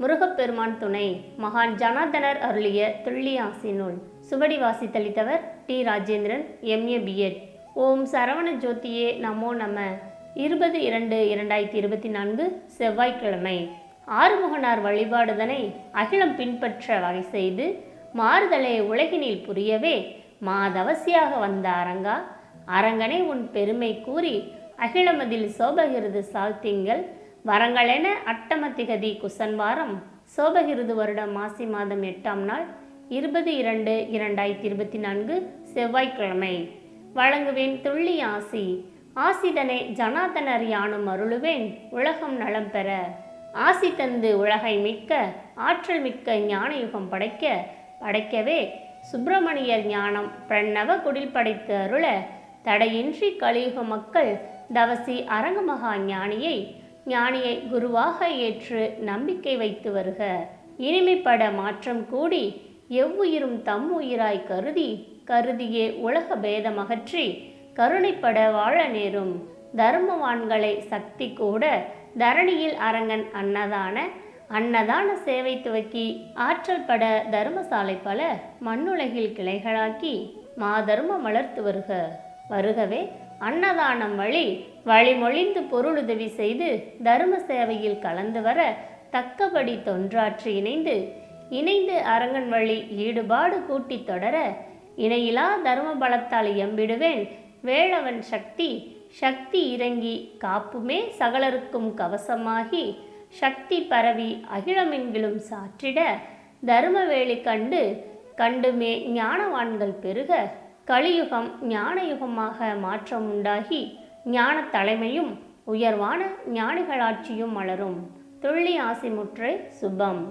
முருகப்பெருமான் துணை மகான் ஜனார்தனர் அருளிய துள்ளியாசி நூல் சுவடி வாசித்தளித்தவர் T Rajendran M A B Ed ஓம் சரவண ஜோதியே நமோ நம. இருபது இரண்டு இரண்டாயிரத்தி இருபத்தி நான்கு செவ்வாய்க்கிழமை. ஆறுமுகனார் வழிபாடுதனை அகிலம் பின்பற்ற வகை செய்து மாறுதலை உலகினில் புரியவே மாதவசியாக வந்த அரங்கா. அரங்கனை உன் பெருமை கூறி அகிலமதில் சோபகிருது சால்த்திங்கள் வரங்களென அட்டமத்திகதி குசன்வாரம். சோபகிருது வருடம் மாசி மாதம் எட்டாம் நாள் இருபது இரண்டு இரண்டாயிரத்தி இருபத்தி நான்கு செவ்வாய்க்கிழமை. வழங்குவேன் துள்ளி ஆசி. ஆசிதனை ஜனாதனர் யானும் அருளுவேன் உலகம் நலம் பெற. ஆசி தந்து உலகை மிக்க ஆற்றல் மிக்க ஞான யுகம் படைக்க படைக்கவே சுப்பிரமணியர் ஞானம் பிரணவ குடில் படைத்து அருள தடையின்றி கலியுக மக்கள் தவசி அரங்கமகா ஞானியை ஞானியை குருவாக ஏற்று நம்பிக்கை வைத்து வருக. இனிமைப்பட மாற்றம் கூடி எவ்வுயிரும் தம் உயிராய் கருதி கருதியே உலக பேதமகற்றி கருணைப்பட வாழ நேரும். தர்மவான்களை சக்தி கூட தரணியில் அரங்கன் அன்னதான அன்னதான சேவை துவக்கி ஆற்றல் பட தர்மசாலை பல மண்ணுலகில் கிளைகளாக்கி மாதர்மம் வளர்த்து வருக. வருகவே அன்னதானம் வழி வழிமொழிந்து பொருளுதவி செய்து தர்ம சேவையில் கலந்து வர தக்கபடி தொன்றாற்றி இணைந்து இணைந்து அரங்கன் வழி ஈடுபாடு கூட்டித் தொடர இணையிலா தர்ம பலத்தால் எம்பிடுவேன் வேளவன் சக்தி சக்தி இறங்கி காப்புமே சகலருக்கும் கவசமாகி சக்தி பரவி அகிலமெங்கிலும் சாற்றிட தர்மவேலி கண்டு கண்டுமே ஞானவான்கள் பெருக. கலியுகம் ஞானயுகமாக மாற்றம் உண்டாகி ஞான தலைமையும் உயர்வான ஞானிகளாட்சியும் மலரும். துள்ளி ஆசிமுற்று சுபம்.